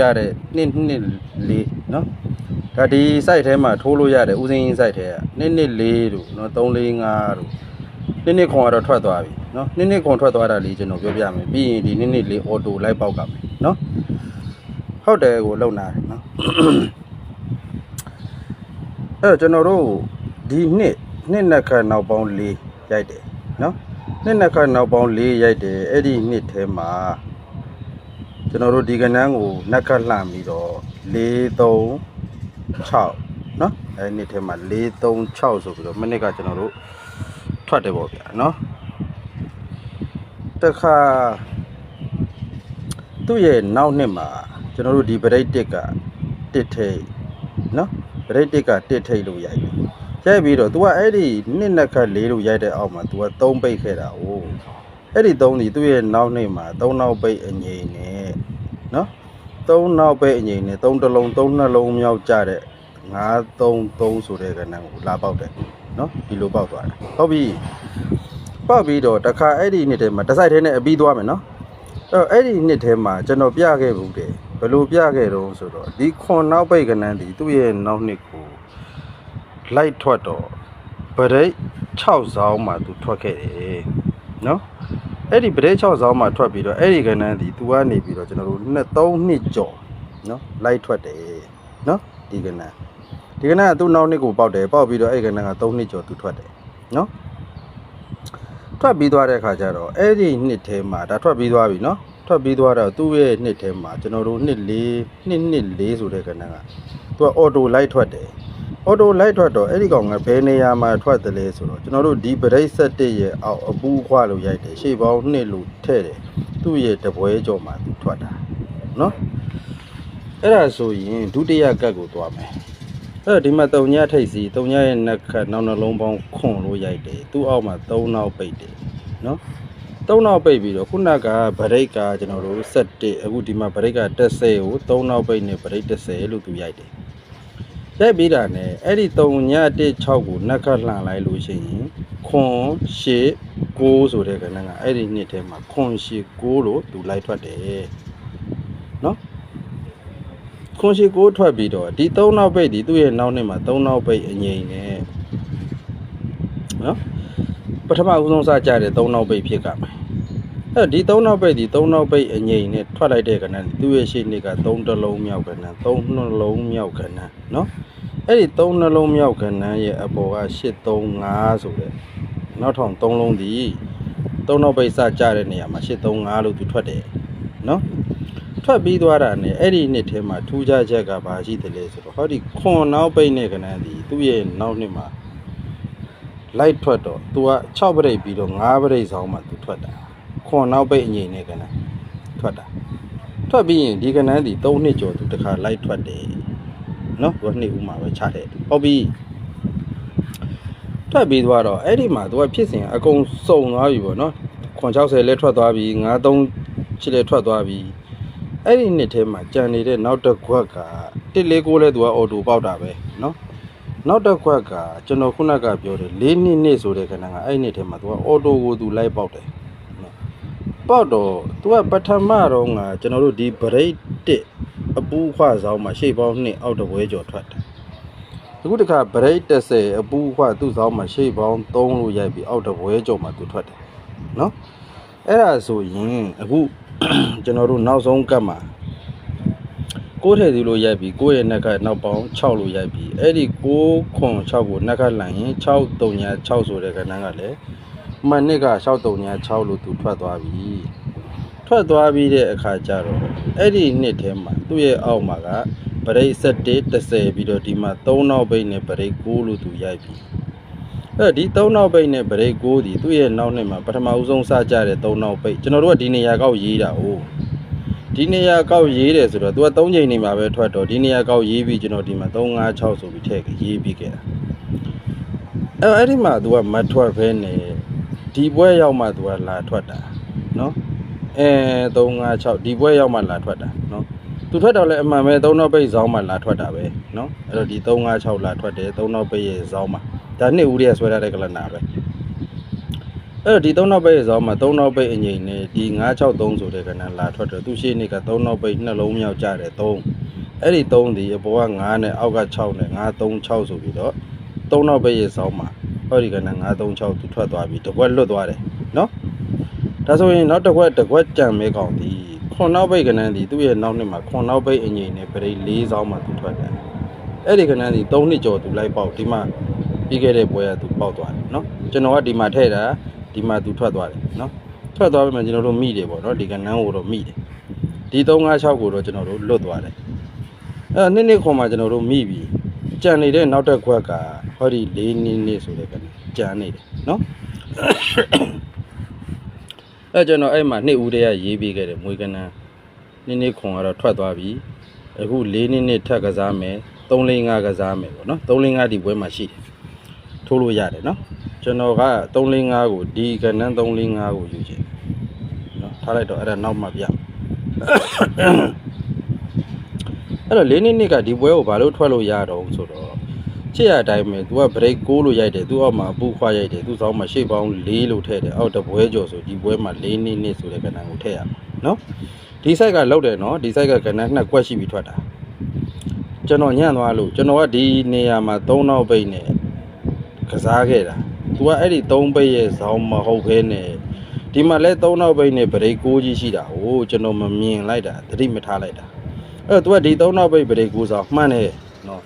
ရတဲ့နှစ်နှစ်လေးနော်ဒါဒီ site ထဲမှာထိုးလို့ရတယ်ဥစဉ် site ထဲကနှစ်နှစ်လေးတို့နော်3 4 5တို့နှစ်နှစ်ခွန်ကတော့ထွက်သွားပြီနော်နှစ်နှစ်ခွန်ထွက်သွားတာလေးကျွန်တော်ပြောပြမယ်ပြီးရင်ဒီနှစ်နှစ်လေး auto လိုက်ပေါက်ကမယ်နော်ဟုတ်တယ်ကိုလုံနာတယ်နော်အဲ့တော့ကျွန်တော်တို့ဒီနှစ်နှစ်နှစ်ခါနောက်ပေါင်း၄ရိုက်တယ်နော်နှစ်နှစ်ခါနောက်ပေါင်း၄ရိုက်တယ်အဲ့ဒီနှစ်ထဲမှာ ကျွန်တော်တို့ဒီကနန်းကိုနက်ခတ်လှန်ပြီးတော့4 3 6နော်အဲ့ဒီနှစ်ထဲမှာ4 3 6ဆိုပြီးတော့မိနစ်ကကျွန်တော်တို့ထွက်တယ်ပေါ့ဗျာနော်တခါသူ့ရဲ့နောက်နှစ်မှာကျွန်တော်တို့ဒီပရိတ်တစ်ကတစ်ထိတ်နော် ပရိတ်တစ်ကတစ်ထိတ်လို့ရိုက်တယ်ရိုက်ပြီးတော့ तू ကအဲ့ဒီနှစ်နှစ်ခတ်လေးလို့ရိုက်တဲ့အောက်မှာ तू ကသုံးပိတ်ခဲ့တာ哦 အဲ့ဒီသုံးဒီသူ့ရဲ့နောက်နှစ်မှာသုံးနောက်ပိတ်အငိမ့်နဲ့နော်သုံးနောက်ပိတ်အငိမ့်နဲ့သုံးတစ်လုံးသုံးနှလုံးမြောက်ကြတဲ့933ဆိုတဲ့ကဏ္ဍကိုလာပေါက်တယ်နော်ဒီလိုပေါက်သွားတယ်ဟုတ်ပြီပေါက်ပြီးတော့တခါအဲ့ဒီနှစ်ထဲမှာတစ်စိုက်ထဲနဲ့အပြီးသွားမယ်နော်အဲ့တော့အဲ့ဒီနှစ်ထဲမှာကျွန်တော်ပြခဲ့ဘူးတယ်ဘယ်လိုပြခဲ့တော့ဆိုတော့ဒီခွန်နောက်ပိတ်ကဏ္ဍဒီသူ့ရဲ့နောက်နှစ်ကိုလိုက်ထွက်တော့ဗရိတ်6ဇောင်းမှာသူထွက်ခဲ့တယ် နော်အဲ့ဒီပတဲ6ဇောင်းမှာထွက်ပြီးတော့အဲ့ဒီကဏ္ဍဒီသူကနေပြီးတော့ကျွန်တော်တို့နှစ်3နှစ်ကျော်နော်လိုက်ထွက်တယ်နော်ဒီကဏ္ဍဒီကဏ္ဍကသူ့နောက်နှစ်ကိုပေါက်တယ်ပေါက်ပြီးတော့အဲ့ဒီကဏ္ဍက3နှစ်ကျော်သူထွက်တယ်နော်ထွက်ပြီးသွားတဲ့အခါကျတော့အဲ့ဒီနှစ်ထဲမှာဒါထွက်ပြီးသွားပြီနော်ထွက်ပြီးသွားတော့သူ့ရဲ့နှစ်ထဲမှာကျွန်တော်တို့နှစ်၄နှစ်နှစ်၄ဆိုတဲ့ကဏ္ဍကသူကအော်တိုလိုက်ထွက်တယ် အော်တိုလိုက်ထွက်တော့အဲ့ဒီကောင်ကဘယ်နေရာမှာထွက်တယ်လဲဆိုတော့ကျွန်တော်တို့ဒီဗရိတ်ဆက်တရဲ့အောက်အပူခွာလို့ရိုက်တယ်ရှေ့ပေါင်းနှစ်လို့ထဲ့တယ်သူ့ရဲ့တပွဲကြော်မှာသူထွက်တာနော်အဲ့ဒါဆိုရင်ဒုတိယကတ်ကိုသွားမယ်အဲ့တော့ဒီမှာတုံညထိတ်စီတုံညရဲ့နှက်ခတ်နောက်နှလုံးပေါင်းခွန်လို့ရိုက်တယ်သူ့အောက်မှာ၃နောက်ပိတ်တယ်နော်၃နောက်ပိတ်ပြီးတော့ခုနကဗရိတ်ကကျွန်တော်တို့၁၁အခုဒီမှာဗရိတ်က၁၀ကို၃နောက်ပိတ်နဲ့ဗရိတ်၁၀လို့သူရိုက်တယ် ရိုက်ပြီးတာနဲ့အဲ့ဒီတုံည16ကိုနက်ခတ်လှန်လိုက်လို့ရှိရင်ခွန်ရှေ6ဆိုတဲ့ကဏ္ဍကအဲ့ဒီနှစ်ထဲမှာခွန်ရှေ6လို့သူလိုက်ထွက်တယ်နော်ခွန်ရှိကိုထွက်ပြီးတော့ဒီ၃နောက်ပိတ်ဒီသူ့ရဲ့နောက်နှစ်မှာ၃နောက်ပိတ်အငိမ့်နဲ့နော်ပထမဦးဆုံးစကြတဲ့၃နောက်ပိတ်ဖြစ်ကမယ် အဲဒီ၃နောက်ပိတ်ဒီ၃နောက်ပိတ်အငိမ့်နဲ့ထွက်လိုက်တဲ့ကဏ္ဍသူ့ရဲ့ရှေ့နှစ်က၃တလုံးမြောက်ကဏ္ဍ၃နှလုံးမြောက်ကဏ္ဍနော်အဲ့ဒီ၃နှလုံးမြောက်ကဏ္ဍရဲ့အပေါ်က835ဆိုတဲ့နောက်ထောင်၃လုံးဒီ၃နောက်ပိတ်စကြတဲ့နေရာမှာ835လို့သူထွက်တယ်နော်ထွက်ပြီးသွားတာနဲ့အဲ့ဒီနှစ်ထဲမှာထူးခြားချက်ကဘာရှိတယ်လဲဆိုတော့ဟောဒီခွန်နောက်ပိတ်နဲ့ကနန်းဒီသူ့ရဲ့နောက်နှစ်မှာလိုက်ထွက်တော့ तू က6ပရိတ်ပြီးတော့9ပရိတ်ဆောင်မှ तू ထွက်တာ ခွန်နောက်ပိတ်အငိမ့်နဲ့ကနန်းထွက်တာထွက်ပြီးရင်ဒီကနန်းဒီ၃နှစ်ကျော်သူတခါလိုက်ထွက်တယ်နော်သူကနှစ်ဦးမှာပဲချတယ်ဟုတ်ပြီထွက်ပြီးသွားတော့အဲ့ဒီမှာသူကဖြစ်စဉ်အကုန်စုံသွားပြီပေါ့နော်ခွန်60လဲထွက်သွားပြီ93ချစ်လဲထွက်သွားပြီအဲ့ဒီနှစ်ထဲမှာကြံနေတဲ့နောက်တစ်ခွက်က149လဲသူကအော်တိုပေါက်တာပဲနော်နောက်တစ်ခွက်ကကျွန်တော်ခုနကပြောတယ်၄နှစ်နှစ်ဆိုတဲ့ခဏကအဲ့ဒီနှစ်ထဲမှာသူကအော်တိုကိုသူလိုက်ပေါက်တယ် ပေါ့တော့သူကပထမတော့ငါကျွန်တော်တို့ဒီ break တစ်အပူခွဆောင်မှာရှေ့ပေါင်းနှစ်အောက်တပွဲကျော်ထွက်တယ်အခုတခါ break 30အပူခွသူ့ဆောင်မှာရှေ့ပေါင်း3လို့ရိုက်ပြီးအောက်တပွဲကျော်မှာသူထွက်တယ်နော်အဲ့ဒါဆိုရင်အခုကျွန်တော်တို့နောက်ဆုံးကတ်မှာကိုထည့်စီလို့ရိုက်ပြီးကိုရဲ့နှက်ကနောက်ပေါင်း6လို့ရိုက်ပြီးအဲ့ဒီ6ခွန်6ကိုနှက်ကလှန်ရင်6 3ညာ6ဆိုတဲ့ကဏ္ဍကလည်း မနစ်က6 3ညာ6လို့သူထွက်သွားပြီထွက်သွားပြီးတဲ့အခါကျတော့အဲ့ဒီနှစ်ထဲမှာသူ့ရဲ့အောက်မှာကပရိတ်7 30ပြီးတော့ဒီမှာ3နောက်ပိတ်နဲ့ပရိတ်9လို့သူရိုက်ပြီးအဲ့ဒီ3နောက်ပိတ်နဲ့ပရိတ်9ဒီသူ့ရဲ့နောက်နှစ်မှာပထမဦးဆုံးစကြတဲ့3နောက်ပိတ်ကျွန်တော်တို့ကဒီနေရာကောက်ရေးတာ哦 ဒီနေရာကောက်ရေးတယ်ဆိုတော့ तू က3ချိန်နေမှာပဲထွက်တော့ဒီနေရာကောက်ရေးပြီးကျွန်တော်ဒီမှာ3 5 6ဆိုပြီးထည့်ရေးပြီးခဲ့တာအဲအဲ့ဒီမှာ तू ကမထွက်ဘဲနဲ့ ဒီပွဲရောက်မှသူကလာထွက်တာနော်အဲ356ဒီပွဲရောက်မှလာထွက်တာနော်သူထွက်တော့လဲအမှန်ပဲ3နောက်ပိတ်ဇောင်းမှလာထွက်တာပဲနော်အဲ့တော့ဒီ356လာထွက်တယ်3နောက်ပိတ်ရဲ့ဇောင်းမှဒါနှစ်ဦးတည်းဆွဲထားတဲ့ကလနာပဲအဲ့တော့ဒီ3နောက်ပိတ်ရဲ့ဇောင်းမှ3နောက်ပိတ်အငိမ့်နဲ့ဒီ963ဆိုတဲ့ကဏ္ဍလာထွက်တော့သူရှေ့နေက3နောက်ပိတ်နှလုံးမြောက်ကြတယ်3အဲ့ဒီ3ဒီအပေါ်က9နဲ့အောက်က6နဲ့936ဆိုပြီးတော့3နောက်ပိတ်ရဲ့ဇောင်းမှ ဟောဒီကဏ္ဍ936သူထွက်သွားပြီးတစ်ခွက်လွတ်သွားတယ်နော်ဒါဆိုရင်နောက်တစ်ခွက်တစ်ခွက်ကြံမဲကောင်ဒီခွန်နောက်ပိတ်ကဏ္ဍဒီသူ့ရဲ့နောက်နှစ်မှာခွန်နောက်ပိတ်အငိမ့်နဲ့ပရိ၄ဇောင်းမှာသူထွက်တယ်အဲ့ဒီကဏ္ဍဒီ3နှစ်ကျော်သူလိုက်ပေါက်ဒီမှာပြီးခဲ့တဲ့ပွဲကသူပေါက်သွားတယ်နော်ကျွန်တော်ကဒီမှာထည့်တာဒီမှာသူထွက်သွားတယ်နော်ထွက်သွားပြီမှကျွန်တော်တို့မိတယ်ပေါ့နော်ဒီကနန်းကိုတော့မိတယ်ဒီ356ကိုတော့ကျွန်တော်တို့လွတ်သွားတယ်အဲနှစ်နှစ်ခွန်မှာကျွန်တော်တို့မိပြီကြံနေတဲ့နောက်တစ်ခွက်က ဟောဒီ၄နည်းနည်းဆိုတဲ့ကံကြမ်းနေတယ်နော်အဲကျွန်တော်အဲ့မှာနှစ်ဦးတည်းကရေးပေးခဲ့တယ်မွေကနန်းနည်းနည်းခွန်ကတော့ထွက်သွားပြီအခု၄နည်းနည်းထပ်ကစားမယ်၃၄၅ကစားမယ်ပေါ့နော်၃၄၅ဒီပွဲမှာရှိတယ်ထိုးလို့ရတယ်နော်ကျွန်တော်က၃၄၅ကိုဒီကနန်း၃၄၅ကိုယူချင်နော်ထားလိုက်တော့အဲ့ဒါနောက်မှပြအဲ့တော့၄နည်းနည်းကဒီပွဲကိုဘာလို့ထွက်လို့ရတော့ဆိုတော့ ချစ်ရတိုင်းပဲ तू က break 6လို့ရိုက်တယ် तू အောက်မှာအပူခွာရိုက်တယ် तू ဆောင်းမှာရှေ့ပေါင်း4လို့ထည့်တယ်အောက်တပွဲကျော်ဆိုဒီပွဲမှာ6နှစ်နှစ်ဆိုတဲ့ကဏ္ဍကိုထည့်ရမှာနော်ဒီ site ကလောက်တယ်နော်ဒီ site ကကဏ္ဍနှစ်ကွက်ရှိပြီးထွက်တာကျွန်တော်ညံ့သွားလို့ကျွန်တော်ကဒီနေရာမှာ3နောက်ပိတ်နဲ့ကစားခဲ့တာ तू ကအဲ့ဒီ3ပိတ်ရဲ့ဇောင်းမဟုတ်ခဲနဲ့ဒီမှာလဲ3နောက်ပိတ်နဲ့ break 6ကြီးရှိတာဟိုကျွန်တော်မမြင်လိုက်တာသတိမထားလိုက်တာအဲ့တော့ तू ကဒီ3နောက်ပိတ် break 6ဆောင်မှန်းတယ်နော်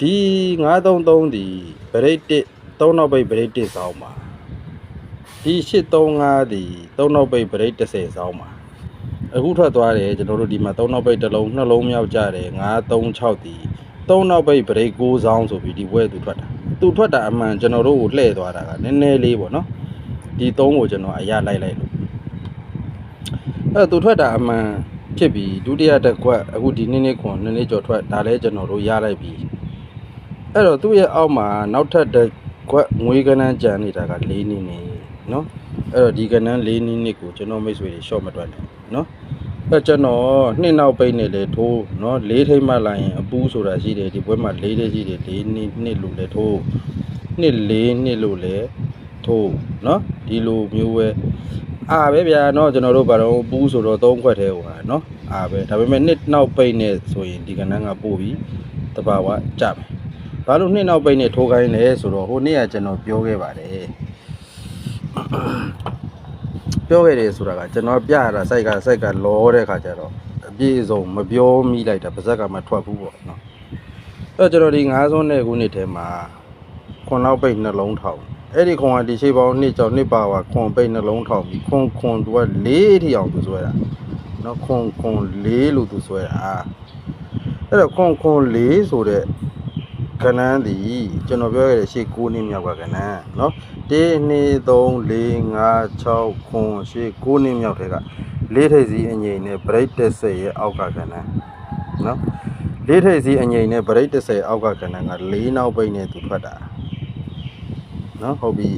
ဒီ933ဒီဗရိတ်1 3နောက်ပိတ်ဗရိတ်1ဇောင်းမှာဒီ835ဒီ3နောက်ပိတ်ဗရိတ်30ဇောင်းမှာအခုထွက်သွားတယ်ကျွန်တော်တို့ဒီမှာ3နောက်ပိတ်တစ်လုံးနှလုံးမြောက်ကြတယ်936ဒီ3နောက်ပိတ်ဗရိတ်6ဇောင်းဆိုပြီးဒီဘွဲသူထွက်တာသူထွက်တာအမှန်ကျွန်တော်တို့ကိုလှည့်သွားတာကနည်းနည်းလေးပေါ့နော်ဒီသုံးကိုကျွန်တော်အရလိုက်လိုက်လို့အဲ့သူထွက်တာအမှန်ဖြစ်ပြီးဒုတိယတစ်ခွက်အခုဒီနေ့နေ့ခွန်နည်းနည်းကျော်ထွက်ဒါလည်းကျွန်တော်တို့ရလိုက်ပြီ အဲ့တော့သူ့ရဲ့အောက်မှာနောက်ထပ်တစ်ခွက်ငွေကနန်းကြံနေတာက၄နည်းနေနော်အဲ့တော့ဒီကနန်း၄နည်းနည်းကိုကျွန်တော်မိတ်ဆွေတွေရှော့မတွက်နဲ့နော်အဲ့ကျွန်တော်နှစ်နောက်ပိတ်နေလေထိုးနော်လေးထိမ့်မှလာရင်အပူးဆိုတာရှိတယ်ဒီဘွဲမှာလေးလေးရှိတယ်လေးနှစ်နှစ်လို့လေထိုးနှစ်လေးနှစ်လို့လေထိုးနော်ဒီလိုမျိုးပဲအာပဲဗျာနော်ကျွန်တော်တို့ဘာတော့ပူးဆိုတော့သုံးခွက်သေးဟိုဟာနော်အာပဲဒါပေမဲ့နှစ်နောက်ပိတ်နေဆိုရင်ဒီကနန်းကပို့ပြီးတဘာဝကြမယ် ဘာလို့နှစ်နောက်ပိတ်နေထိုးခိုင်းလဲဆိုတော့ဟိုနေ့ကကျွန်တော်ပြောခဲ့ပါတယ်ပြောခဲ့တယ်ဆိုတာကကျွန်တော်ပြရတာစိုက်ကစိုက်ကလောတဲ့ခါကျတော့အပြည့်အစုံမပြောမိလိုက်တာပါဇက်ကမှထွက်ဘူးပေါ့နော်အဲ့တော့ကျွန်တော်ဒီ9စွန်းတဲ့ခုနှစ်ထဲမှာခွန်လောက်ပိတ်နှလုံးထောင်အဲ့ဒီခွန်ကဒီရှိပေါင်းနှစ်ကြောင်နှစ်ပါဝါခွန်ပိတ်နှလုံးထောင်ပြီးခွန်ခွန်သူက၄ထီအောင်သူဆွဲတာနော်ခွန်ခွန်၄လို့သူဆွဲတာအဲ့တော့ခွန်ခွန်၄ဆိုတဲ့ ကဏ္ဍဒီကျွန်တော်ပြောခဲ့တဲ့ရှေ့9နှစ်မြောက်ကကဏ္ဍနော်1 2 3 4 5 6 9 10 9နှစ်မြောက်ထဲကလေးထိပ်စီးအငိမ့်နဲ့ break 30ရဲ့အောက်ကကဏ္ဍနော်လေးထိပ်စီးအငိမ့်နဲ့ break 30အောက်ကကဏ္ဍက၄နောက်ပိတ်နဲ့သူထွက်တာနော်ဟုတ်ပြီ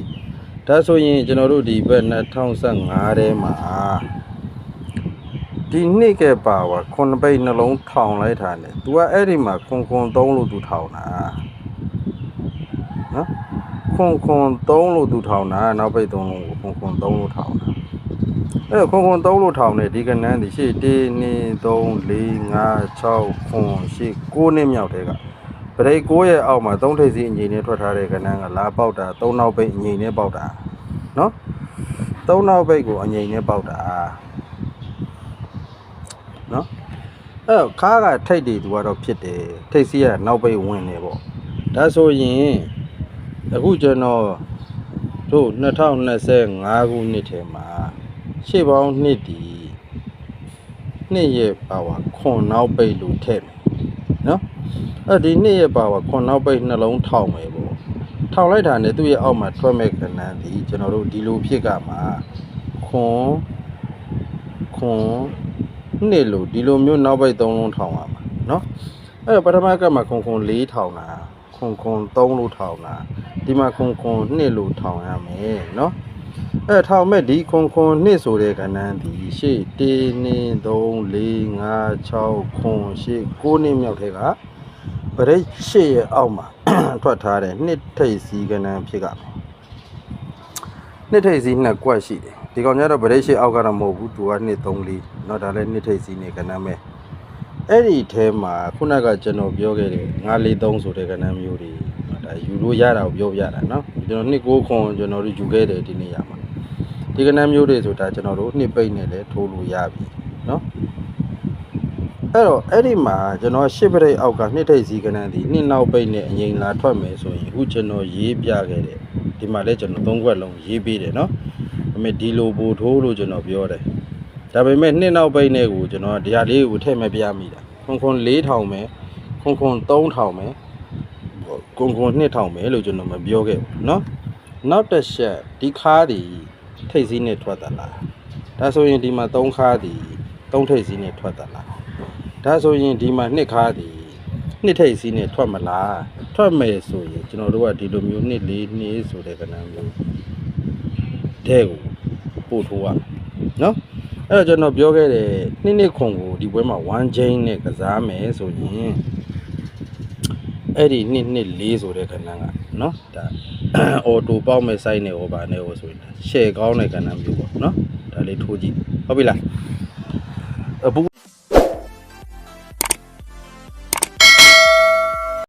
ဒါဆိုရင်ကျွန်တော်တို့ဒီဘက်2015ထဲမှာ ဒီနှစ်ကပါဝါခုနှစ်ပိတ်နှလုံးထောင်လိုက်တာနဲ့ तू ကအဲ့ဒီမှာခွန်ခွန်3လို့ तू ထောင်တာနော်ခွန်ခွန်3လို့သူထောင်တာနောက်ပိတ်3လုံးကိုခွန်ခွန်3လို့ထောင်တာအဲ့တော့ခွန်ခွန်3လို့ထောင်တယ်ဒီကနန်းဒီရှေ့1 2 3 4 5 6ခွန်ရှေ့9နှစ်မြောက်တဲ့ကပရိတ်9ရဲ့အောက်မှာ3ထိပ်စီအငိမ့်နဲ့ထွက်ထားတဲ့ကနန်းကလာပေါက်တာ3နောက်ပိတ်အငိမ့်နဲ့ပေါက်တာနော်3နောက်ပိတ်ကိုအငိမ့်နဲ့ပေါက်တာ နော်အဲ့တော့ခါကထိတ်တွေသူကတော့ဖြစ်တယ်ထိတ်စီကနောက်ပိတ်ဝင်နေပေါ့ဒါဆိုရင်အခုကျွန်တော်တို့2025ခုနှစ်ထဲမှာရှေ့ပေါင်းနှစ်ဒီနှစ်ရဲ့ပါဝါခွန်နောက်ပိတ်လို့ထည့်မယ်နော်အဲ့ဒီနှစ်ရဲ့ပါဝါခွန်နောက်ပိတ်နှလုံးထောင်မယ်ပေါ့ထောင်လိုက်တာနဲ့သူ့ရဲ့အောက်မှာထွက်မဲ့ကဏ္ဍဒီကျွန်တော်တို့ဒီလိုဖြစ်ကမှာခွန်ခွန် နှစ်လို့ဒီလိုမျိုးနောက်ပိတ်သုံးလုံးထောင်ရမှာနော်အဲ့တော့ပထမကမှခွန်ခွန်၄ထောင်တာခွန်ခွန်၃လို့ထောင်တာ ဒီမှာခွန်ခွန်နှစ်လို့ထောင်ရမယ်เนาะအဲထောင်မဲ့ဒီခွန်ခွန်နှစ်ဆိုတဲ့ကဏ္ဍဒီရှေ့1 2 3 4 5 6ခွန်ရှေ့9နှစ်မြောက်ထဲကပရိတ်ရှေ့ရဲ့အောက်မှာ ထွက်ထားတဲ့နှစ်ထိပ်စီကဏ္ဍဖြစ်ကမယ် နှစ်ထိပ်စီးနှစ်ကွက်ရှိတယ် ဒီကောင်ကျတော့ဗရိတ်ရှိအောက်ကတော့မဟုတ်ဘူးသူကနှစ်3 4เนาะဒါလည်းနှစ်ထိပ်စီးနေကဏ္ဍမဲ့အဲ့ဒီထဲမှာခုနကကျွန်တော်ပြောခဲ့တယ်943ဆိုတဲ့ကဏ္ဍမျိုးတွေเนาะဒါယူလို့ရတာကိုပြောပြတာเนาะကျွန်တော်နှစ်9ခွန်ကျွန်တော်တို့ယူခဲ့တယ်ဒီနေ့ရမှာဒီကဏ္ဍမျိုးတွေဆိုတာကျွန်တော်တို့နှစ်ပိတ်နဲ့လည်းထိုးလို့ရပြီเนาะအဲ့တော့အဲ့ဒီမှာကျွန်တော်ရှစ်ပရိတ်အောက်ကနှစ်ထိပ်စီးကဏ္ဍဒီနှစ်နောက်ပိတ်နဲ့အငိန်လာထွက်မယ်ဆိုရင်အခုကျွန်တော်ရေးပြခဲ့တယ်ဒီမှာလည်းကျွန်တော်သုံးခွက်လုံးရေးပေးတယ်เนาะ ဒါပေမဲ့ဒီလိုပို့ထိုးလို့ကျွန်တော်ပြောတယ်ဒါပေမဲ့နှစ်နောက်ပိတ်နဲ့ကိုကျွန်တော်ဒီဟာလေးကိုထည့်မပြမိတာခွန်ခွန်4000ပဲခွန်ခွန်3000ပဲခွန်ခွန်2000ပဲလို့ကျွန်တော်မပြောခဲ့ဘူးเนาะနောက်တစ်ချက်ဒီခါးဒီထိတ်စည်းနဲ့ထွက်တာလားဒါဆိုရင်ဒီမှာ3ခါးဒီ3ထိတ်စည်းနဲ့ထွက်တာလားဒါဆိုရင်ဒီမှာ2ခါးဒီနှစ်ထိတ်စည်းနဲ့ထွက်မလားထွက်မယ်ဆိုရင်ကျွန်တော်တို့ကဒီလိုမျိုးနှစ်လေးနှစ်ဆိုတဲ့ကဏ္ဍမျိုး တဲ့ကိုပို့ထိုးရမယ်နော်အဲ့တော့ကျွန်တော်ပြောခဲ့တယ်နှစ်နှစ်ခွန်ကိုဒီပွဲမှာ1 chain နဲ့ကစားမယ်ဆိုရင်အဲ့ဒီနှစ်နှစ်လေးဆိုတဲ့ကဏ္ဍကနော်ဒါအော်တိုပေါက်မဲ့ site နဲ့ over နဲ့ဟိုဆိုရင်ရှယ်ကောင်းတဲ့ကဏ္ဍမျိုးပေါ့နော်ဒါလေးထိုးကြည့်ဟုတ်ပြီလားအခု